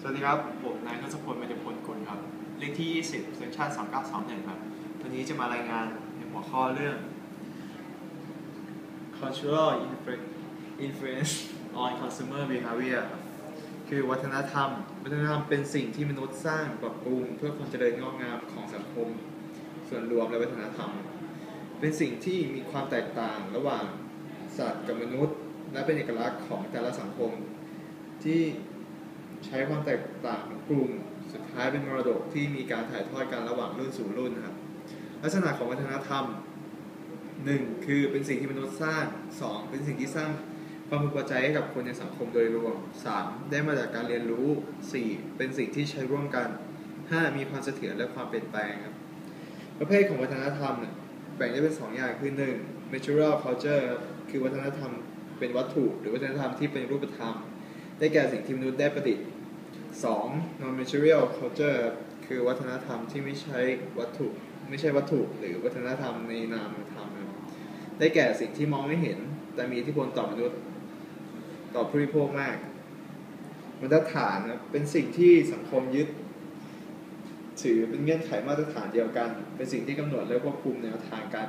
สวัสดีครับ ผมนายทศพลเมธพลกุลครับ เลขที่ 20เซนชาติ2921 ครับวันนี้จะมารายงานในหัวข้อเรื่อง cultural influence on consumer behavior คือวัฒนธรรม วัฒนธรรมเป็นสิ่งที่มนุษย์สร้างปรับปรุง เพื่อความเจริญงอกงามของสังคม ส่วนรวมและวัฒนธรรม เป็นสิ่งที่มีความแตกต่างระหว่างสัตว์กับมนุษย์ และเป็นเอกลักษณ์ของแต่ละสังคมที่ ใช้ความแตกต่างของกลุ่มสุดท้ายเป็นมรดกที่มีการถ่ายทอดกันระหว่างรุ่นสู่รุ่นนะครับ ลักษณะของวัฒนธรรม 1. คือเป็นสิ่งที่มนุษย์สร้าง 2. เป็นสิ่งที่สร้างความพึงพอใจให้กับคนในสังคมโดยรวม 3. ได้มาจากการเรียนรู้ 4. เป็นสิ่งที่ใช้ร่วมกัน 5. มีความเสถียรและความเปลี่ยนแปลงครับ ประเภทของวัฒนธรรมเนี่ยแบ่งได้เป็น 2 อย่างคือ 1. natural culture ครับคือวัฒนธรรมเป็นวัตถุ หรือวัฒนธรรมที่เป็นรูปธรรม ได้แก่สิ่งที่มนุษย์ได้ประดิษฐ์ 2. non material culture คือวัฒนธรรมที่ไม่ใช่วัตถุ ไม่ใช่วัตถุ หรือวัฒนธรรมในนามธรรม ได้แก่สิ่งที่มองไม่เห็น แต่มีอิทธิพลต่อมนุษย์ ต่อผู้บริโภคมากมาตรฐานครับเป็นสิ่งที่สังคมยึด ถือเป็นเงื่อนไขมาตรฐานเดียวกัน เป็นสิ่งที่กำหนดและควบคุมแนวทางการ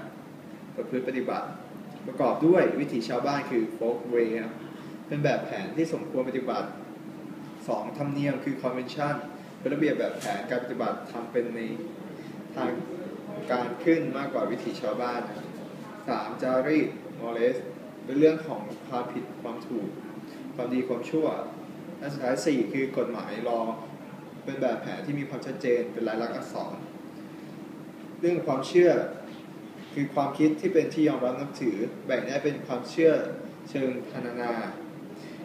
ประพฤติปฏิบัติ ประกอบด้วยวิถีชาวบ้านคือ folk way ครับ เป็นแบบแผนที่สมควรปฏิบัติ 2. ธรรมเนียมคือ convention เป็นระเบียบแบบแผนการปฏิบัติทำเป็นในทางการขึ้นมากกว่าวิถีชาวบ้าน 3. จารีต morals เป็นเรื่องของความผิดความถูก ความดีความชั่วและสุดท้าย 4 คือกฎหมายรอเป็นแบบแผนที่มีความชัดเจนเป็นลายลักษณ์อักษร เรื่องความเชื่อคือความคิดที่เป็นที่ยอมรับนับถือ แบ่งได้เป็นความเชื่อเชิงพรรณนา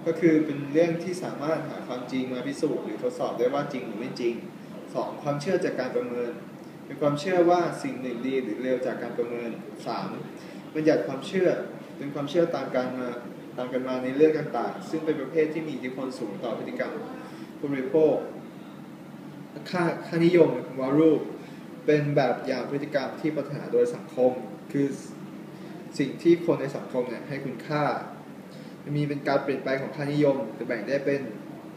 ก็คือเป็นเรื่องที่สามารถหาความจริงมาพิสูจน์หรือทดสอบได้ว่าจริงหรือไม่จริง 2. ความเชื่อจากการประเมิน เป็นความเชื่อว่าสิ่งหนึ่งดีหรือเลวจากการประเมิน 3. บัญญัติความเชื่อเป็นความเชื่อตามการมาตามกันมาในเรื่องต่างๆ ซึ่งเป็นประเภทที่มีอิทธิพลสูงต่อพฤติกรรมผู้บริโภคค่าค่านิยมวารูป เป็นแบบอย่างพฤติกรรมที่ปัญหาโดยสังคม คือสิ่งที่คนในสังคมเนี่ยให้คุณค่า มีเป็นการเปลี่ยนแปลงของค่านิยมจะแบ่งได้เป็น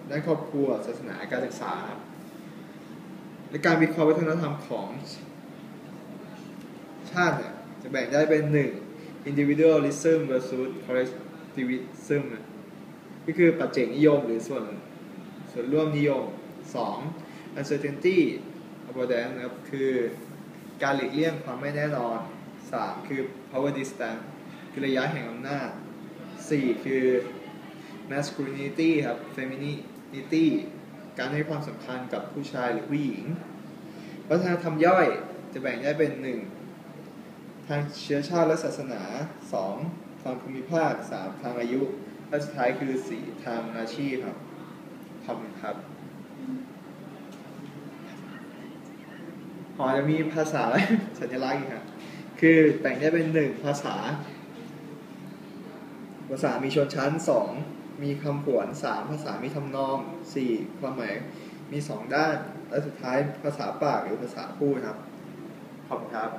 ด้านครอบครัวศาสนาการศึกษาครับในการวิเคราะห์วัฒนธรรมของชาติเนี่ยจะแบ่งได้เป็น 1. individualism versus collectivism นะก็คือปัจเจกนิยมหรือส่วนส่วนร่วมนิยม 2. uncertainty avoidance ครับคือการหลีกเลี่ยงความไม่แน่นอน 3. คือ power distance คือระยะแห่งอำนาจ 4. คือ masculinity ครับ femininity การให้ความสำคัญกับผู้ชายหรือผู้หญิง วัฒนธรรมย่อยจะแบ่งได้เป็น 1. ทางเชื้อชาติและศาสนา 2. ทางภูมิภาค 3. ทางอายุ และสุดท้ายคือ 4. ทางอาชีพครับขอบคุณครับพอจะมีภาษาสัญลักษณ์อีกครับคือแบ่งได้เป็นหนึ่งภาษา ภาษามีชนชั้นสองมีคำผวนสามภาษามีทำนองสี่ความหมายมีสองด้าน และสุดท้ายภาษาปากหรือภาษาพูดครับ ขอบคุณครับ